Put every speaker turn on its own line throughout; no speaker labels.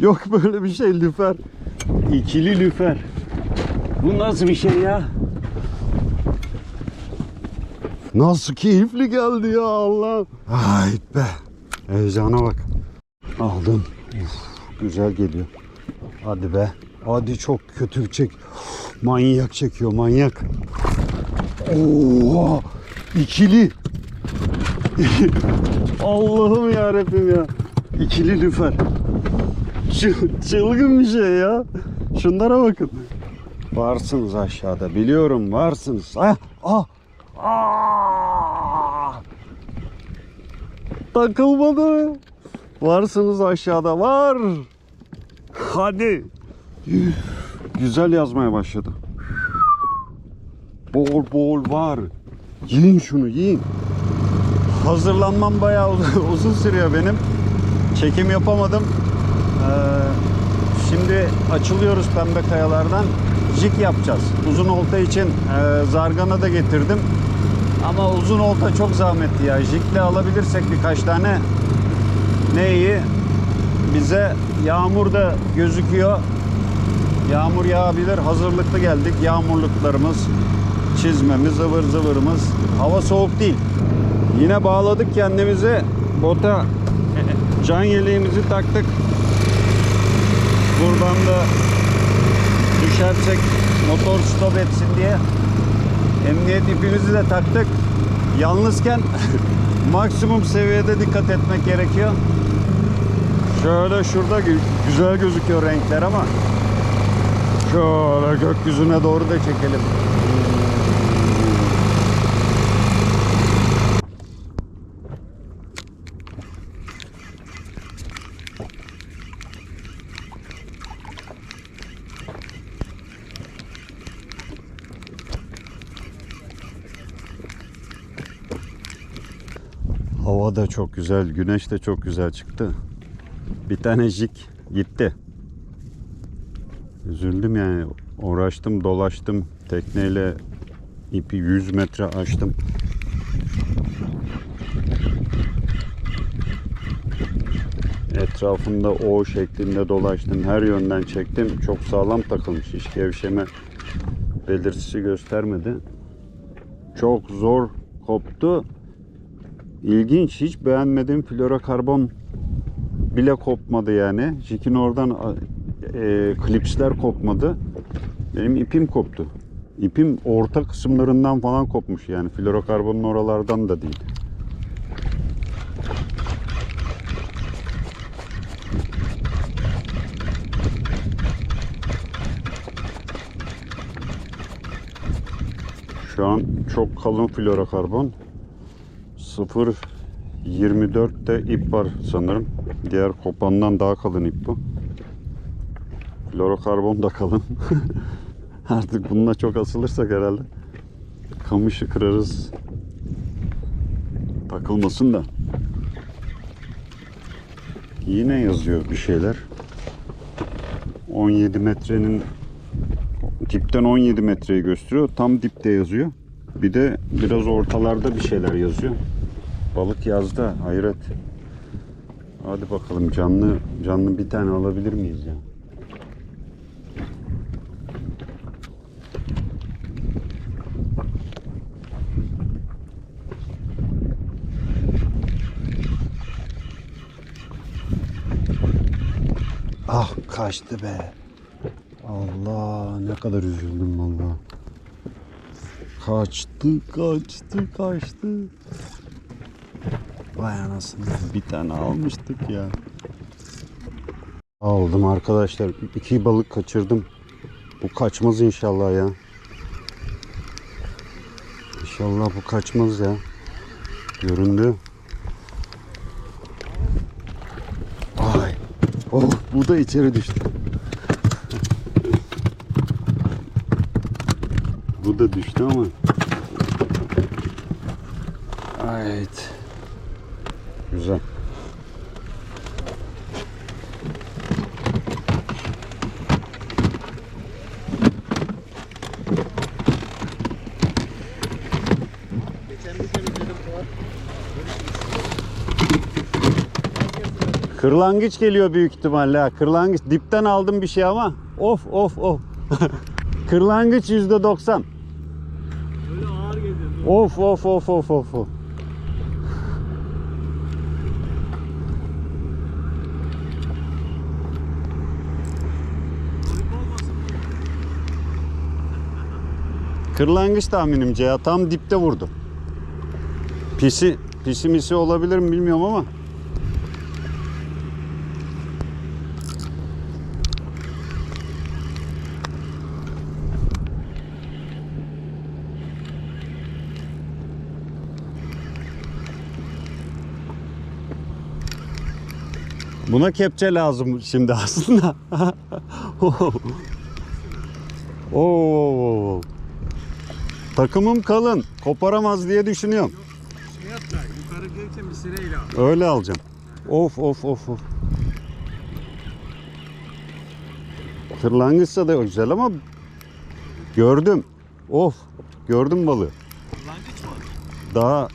Yok böyle bir şey lüfer. İkili lüfer. Bu nasıl bir şey ya? Nasıl keyifli geldi ya Allah. Ay be. Heyecana bak. Aldım. Uf, güzel geliyor. Hadi be. Hadi çok kötü çek. Manyak çekiyor manyak. Oo, ikili. Allah'ım ya ya. İkili lüfer. Çı- çılgın bir şey ya. Şunlara bakın. Varsınız aşağıda. Biliyorum varsınız. Ah, ah. Ah! Takılmadı. Varsınız aşağıda. Var. Hadi. Güzel yazmaya başladı. Bol bol var. Yiyin şunu yiyin. Hazırlanmam bayağı uz- uzun sürüyor benim. Çekim yapamadım. Ee, şimdi açılıyoruz pembe kayalardan. Jig yapacağız. Uzun olta için e, zargana da getirdim. Ama uzun olta çok zahmetli ya. Jigle alabilirsek birkaç tane ne iyi. Bize yağmur da gözüküyor. Yağmur yağabilir. Hazırlıklı geldik. Yağmurluklarımız, çizmemiz, ıvır zıvırımız. Hava soğuk değil. Yine bağladık kendimizi. Bota can yeleğimizi taktık. Buradan da düşersek motor stop etsin diye emniyet ipimizi de taktık. Yalnızken maksimum seviyede dikkat etmek gerekiyor. Şöyle şurada gü- güzel gözüküyor renkler ama şöyle gökyüzüne doğru da çekelim. Hava da çok güzel, güneş de çok güzel çıktı. Bir tane jig gitti. Üzüldüm yani. Uğraştım, dolaştım. Tekneyle ipi 100 metre açtım. Etrafında O şeklinde dolaştım. Her yönden çektim. Çok sağlam takılmış. Hiç gevşeme belirtisi göstermedi. Çok zor koptu. İlginç. Hiç beğenmediğim florokarbon bile kopmadı yani. Jig'in oradan e, klipsler kopmadı. Benim ipim koptu. İpim orta kısımlarından falan kopmuş yani. Florokarbonun oralardan da değil. Şu an çok kalın florokarbon. 0 24'te ip var sanırım. Diğer kopandan daha kalın ip bu. Florokarbon da kalın. Artık bununla çok asılırsak herhalde kamışı kırarız. Takılmasın da. Yine yazıyor bir şeyler. 17 metrenin dipten 17 metreyi gösteriyor. Tam dipte yazıyor. Bir de biraz ortalarda bir şeyler yazıyor. Balık yazdı. Hayret. Hadi bakalım canlı canlı bir tane alabilir miyiz ya? Ah kaçtı be. Allah ne kadar üzüldüm valla. Kaçtı, kaçtı, kaçtı. Vay anasını bir tane almıştık ya. Aldım arkadaşlar. İki balık kaçırdım. Bu kaçmaz inşallah ya. İnşallah bu kaçmaz ya. Göründü. Ay. Oh bu da içeri düştü. bu da düştü ama. Evet. Güzel. Kırlangıç geliyor büyük ihtimalle ha. Kırlangıç. Dipten aldım bir şey ama. Of of of. Kırlangıç yüzde doksan.
Öyle ağır geliyor.
Of of of of of. of. Kırlangıç tahminimce ya. Tam dipte vurdu. Pisi, pisi misi olabilir mi bilmiyorum ama. Buna kepçe lazım şimdi aslında. Oo. Takımım kalın. Koparamaz diye düşünüyorum.
Şey yap yukarı gelirken bir sineyle al.
Öyle alacağım. Of of of of. Kırlangıçsa da güzel ama gördüm. Of. Gördüm balığı.
Kırlangıç mı?
Daha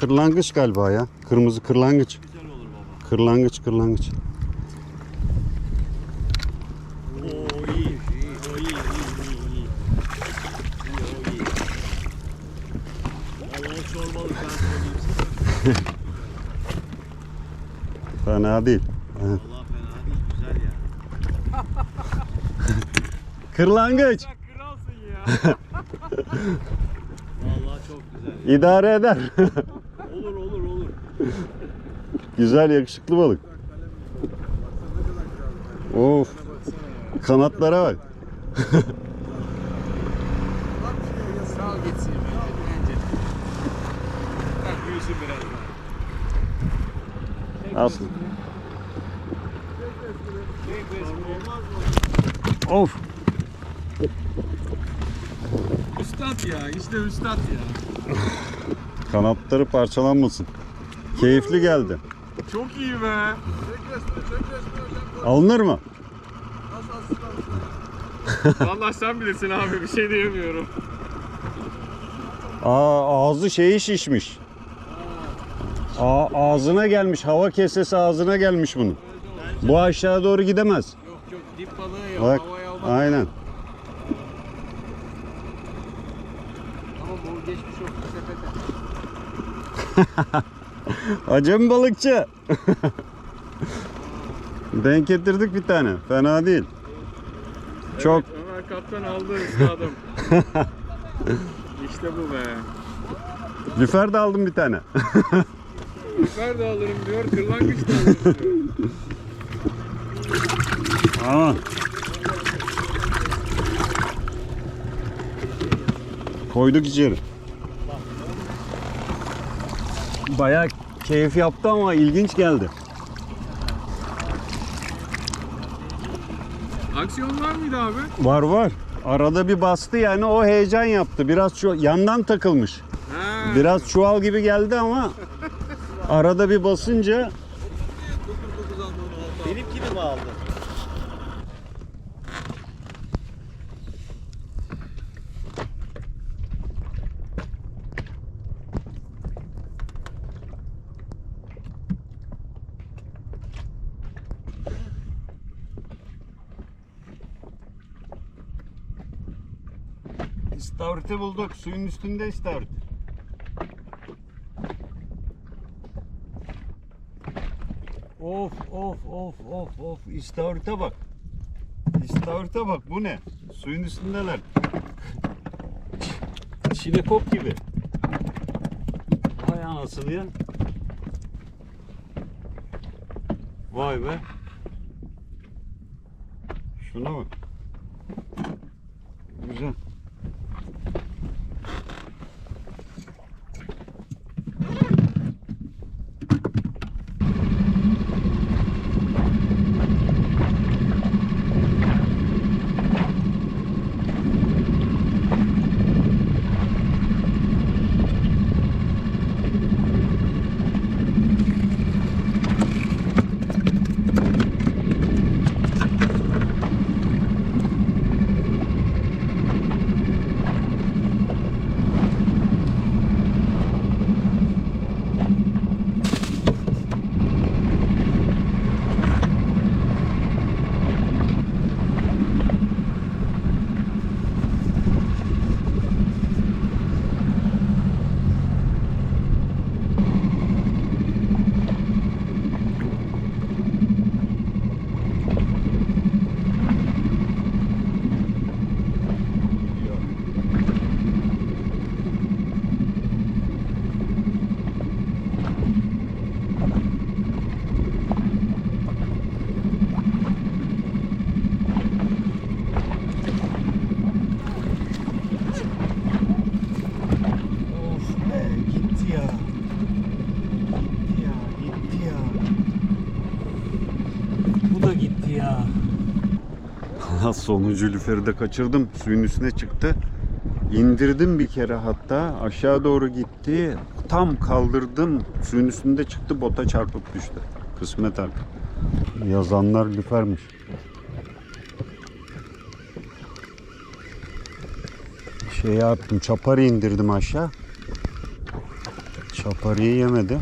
kırlangıç galiba ya. Kırmızı kırlangıç.
Güzel olur baba.
Kırlangıç kırlangıç.
Oo iyi. iyi. O iyi. iyi, iyi, iyi. İyi, o iyi. Vallahi çorbalık ben söyleyeyim size.
Fena değil. Evet.
Vallahi fena değil. Güzel ya.
Kırlangıç.
Ya kralsın ya. Vallahi çok güzel.
İdare eder.
Olur olur olur.
güzel yakışıklı balık. Of. Kanatlara bak.
Sağ gitsin bence. Bak büyüsün biraz daha.
Aslında.
Çek resmini olmaz mı?
Of.
Üstad ya işte üstad ya.
Kanatları parçalanmasın. Keyifli geldi.
Çok iyi be.
Alınır mı?
Vallahi sen bilirsin abi bir şey diyemiyorum.
Aa, ağzı şeyi şişmiş. Aa, ağzına gelmiş. Hava kesesi ağzına gelmiş bunun. Bu aşağı doğru gidemez.
Yok yok dip balığı yok
Bak.
havaya almak.
Aynen.
Ama bu geçmiş olsun sepete.
Acem balıkçı. Denk getirdik bir tane. Fena değil. Çok.
Evet, Ömer Kaptan aldı üstadım. işte bu be.
Lüfer de aldım bir tane.
Biber de alırım diyor, kırlangıç da alırım diyor.
Aa. Koyduk içeri. Bayağı keyif yaptı ama ilginç geldi.
Aksiyon var mıydı abi?
Var var. Arada bir bastı yani o heyecan yaptı. Biraz şu yandan takılmış.
Ha.
Biraz çuval gibi geldi ama arada bir basınca
Benimkini mi aldı?
İstavriti bulduk. Suyun üstünde istavrit. Of of of of of istavrite bak. İstavrite bak bu ne? Suyun üstündeler. Çinekop gibi. Vay anasını ya. Vay be. Şuna bak. Sonuncu lüferi de kaçırdım. Suyun üstüne çıktı. İndirdim bir kere hatta. Aşağı doğru gitti. Tam kaldırdım. Suyun üstünde çıktı. Bota çarpıp düştü. Kısmet artık. Yazanlar lüfermiş. Şey yaptım. Çaparı indirdim aşağı. Çaparıyı yemedi.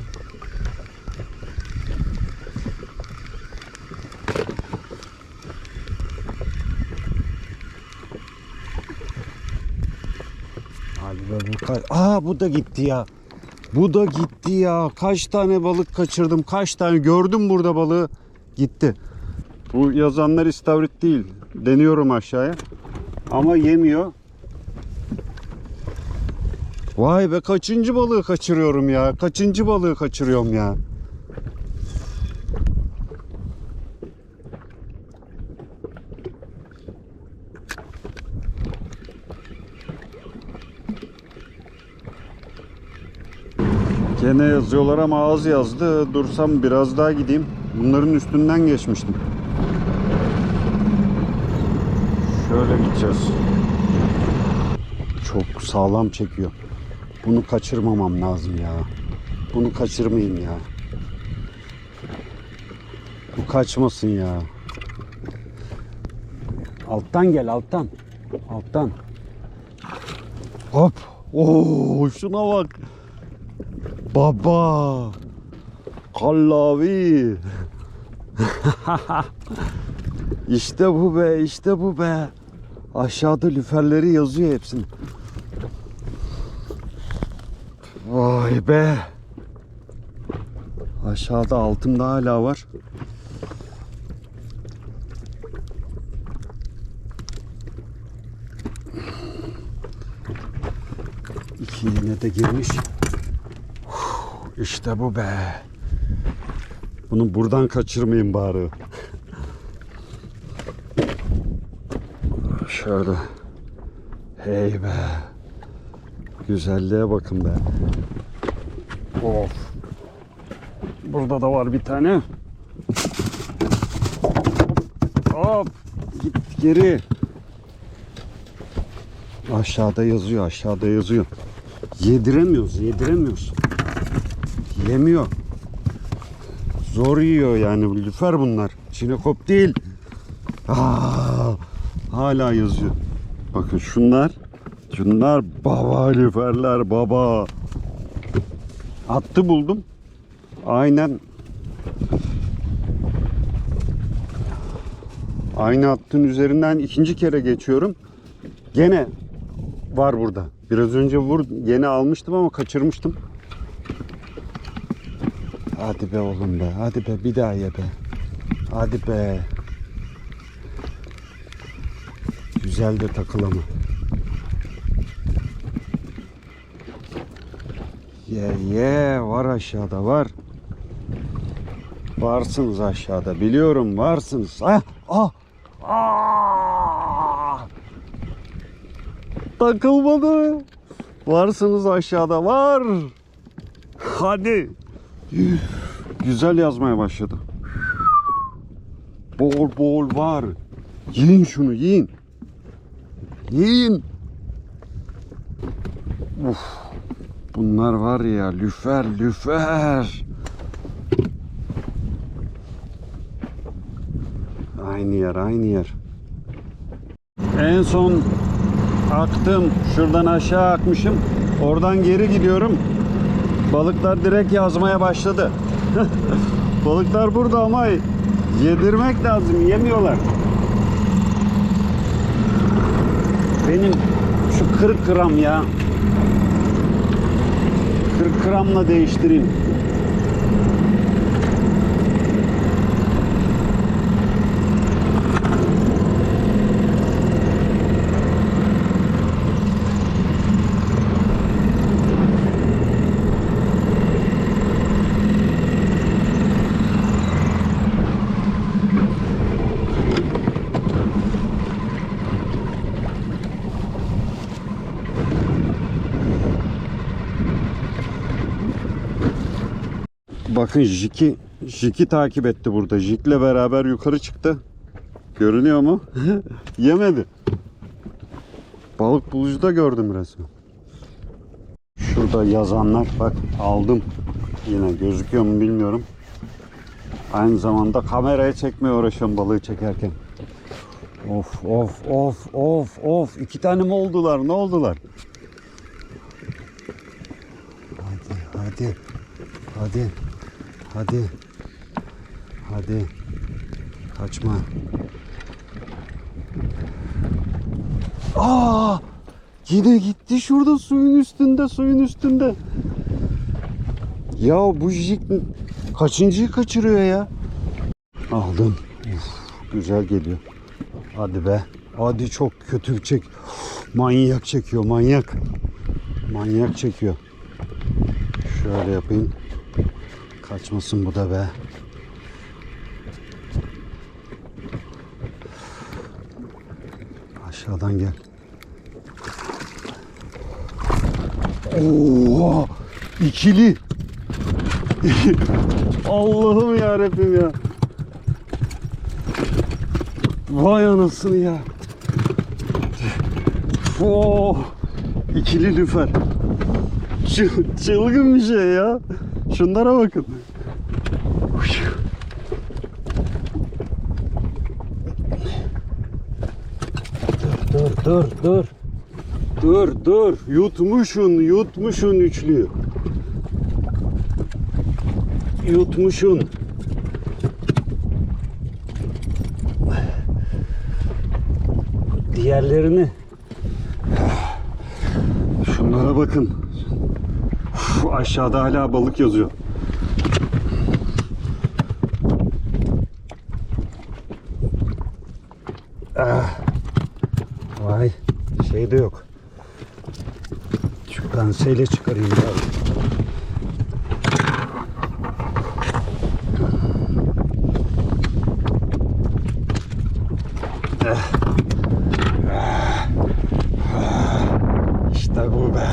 Hadi be bu ka- Aa bu da gitti ya. Bu da gitti ya. Kaç tane balık kaçırdım. Kaç tane gördüm burada balığı. Gitti. Bu yazanlar istavrit değil. Deniyorum aşağıya. Ama yemiyor. Vay be kaçıncı balığı kaçırıyorum ya. Kaçıncı balığı kaçırıyorum ya. Gene yazıyorlar ama az yazdı. Dursam biraz daha gideyim. Bunların üstünden geçmiştim. Şöyle gideceğiz. Çok sağlam çekiyor. Bunu kaçırmamam lazım ya. Bunu kaçırmayayım ya. Bu kaçmasın ya. Alttan gel alttan. Alttan. Hop. Oo şuna bak. Baba. Kallavi. işte bu be, işte bu be. Aşağıda lüferleri yazıyor hepsini. Vay be. Aşağıda altımda hala var. İki iğne de girmiş. İşte bu be. Bunu buradan kaçırmayayım bari. Şöyle. Hey be. Güzelliğe bakın be. Of. Burada da var bir tane. Hop. Git geri. Aşağıda yazıyor, aşağıda yazıyor. Yediremiyoruz, yediremiyoruz. Yemiyor. Zor yiyor yani lüfer bunlar. Çinekop değil. Aa, hala yazıyor. Bakın şunlar. Şunlar baba lüferler baba. Attı buldum. Aynen. Aynı hattın üzerinden ikinci kere geçiyorum. Gene var burada. Biraz önce vur, gene almıştım ama kaçırmıştım. Hadi be oğlum be. Hadi be bir daha ye be. Hadi be. Güzel de takılama. Ye ye var aşağıda var. Varsınız aşağıda biliyorum varsınız. Ah ah ah. Takılmadı. Varsınız aşağıda var. Hadi. Güzel yazmaya başladı. Bol bol var. Yiyin şunu yiyin. Yiyin. Uf. Bunlar var ya lüfer lüfer. Aynı yer aynı yer. En son aktım. Şuradan aşağı akmışım. Oradan geri gidiyorum. Balıklar direkt yazmaya başladı. Balıklar burada ama yedirmek lazım. Yemiyorlar. Benim şu 40 gram ya. 40 gramla değiştireyim. Bakın Jiki Jiki takip etti burada. Jik'le beraber yukarı çıktı. Görünüyor mu? Yemedi. Balık bulucuda gördüm resmen. Şurada yazanlar bak aldım. Yine gözüküyor mu bilmiyorum. Aynı zamanda kameraya çekmeye uğraşıyorum balığı çekerken. Of of of of of. iki tane mi oldular? Ne oldular? Hadi hadi. Hadi. Hadi. Hadi. Kaçma. Aa! Yine gitti şurada suyun üstünde, suyun üstünde. Ya bu jig kaçıncıyı kaçırıyor ya? Aldım. Uf, güzel geliyor. Hadi be. Hadi çok kötü çek. Manyak çekiyor, manyak. Manyak çekiyor. Şöyle yapayım. Kaçmasın bu da be. Aşağıdan gel. Oo! ikili. Allah'ım ya ya. Vay anasını ya. Oo! İkili lüfer. Çı- çılgın bir şey ya. Şunlara bakın. Dur dur dur. Dur. Yutmuşun yutmuşun üçlüyü. Yutmuşun. Diğerlerini Şunlara bakın. Uf, aşağıda hala balık yazıyor. Ah. Vay şey de yok. Şu penseyle çıkarayım biraz. Eh. Ah. Ah. İşte bu be.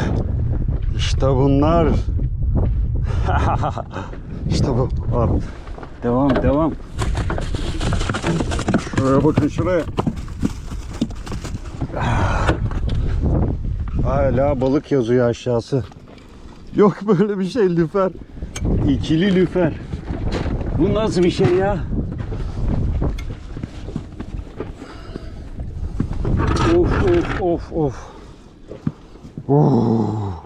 İşte bunlar. işte bu. Al. Devam devam. Şuraya bakın şuraya. Hala balık yazıyor aşağısı. Yok böyle bir şey lüfer. İkili lüfer. Bu nasıl bir şey ya? Of of of of. Oh.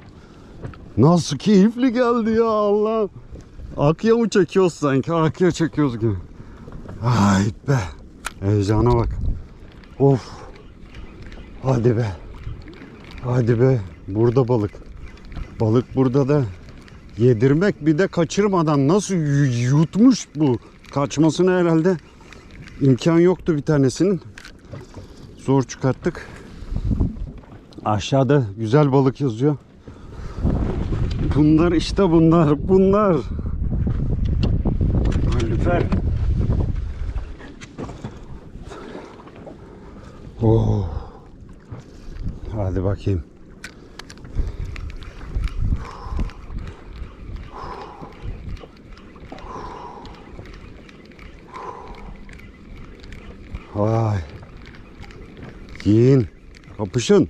Nasıl keyifli geldi ya Allah. Akya mı çekiyoruz sanki? Akya çekiyoruz gibi. Ay be. Heyecana bak. Of. Hadi be. Hadi be. Burada balık. Balık burada da yedirmek bir de kaçırmadan nasıl yu- yutmuş bu. Kaçmasına herhalde imkan yoktu bir tanesinin. Zor çıkarttık. Aşağıda güzel balık yazıyor. Bunlar işte bunlar. Bunlar. Lüfer. Oh. Hadi bakayım. Vay. Yiyin. Kapışın.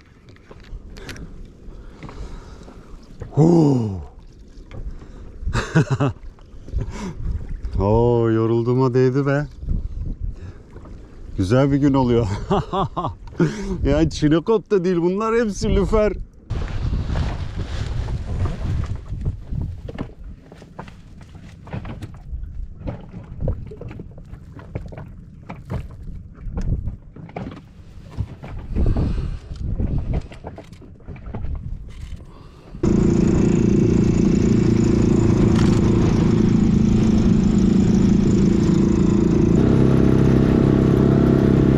Huu. Oo yorulduğuma değdi be. Güzel bir gün oluyor. yani çinekop da değil bunlar hepsi lüfer.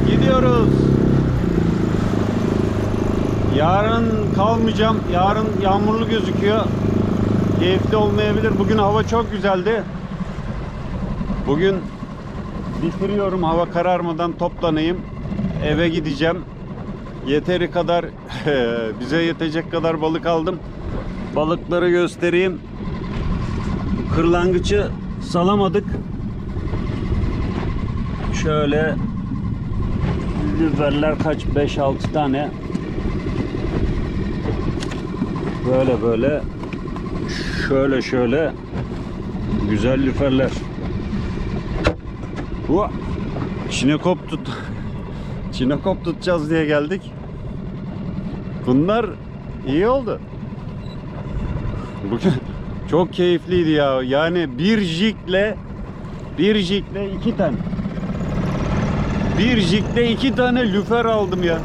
Gidiyoruz. Yarın kalmayacağım. Yarın yağmurlu gözüküyor. Keyifli olmayabilir. Bugün hava çok güzeldi. Bugün bitiriyorum hava kararmadan toplanayım. Eve gideceğim. Yeteri kadar bize yetecek kadar balık aldım. Balıkları göstereyim. Kırlangıcı salamadık. Şöyle lüferler kaç? 5-6 tane. Böyle böyle. Şöyle şöyle. Güzel lüferler. Hua! Çinekop tut. Çinekop tutacağız diye geldik. Bunlar iyi oldu. Bugün çok keyifliydi ya. Yani bir jikle bir jikle iki tane. Bir jikle iki tane lüfer aldım ya.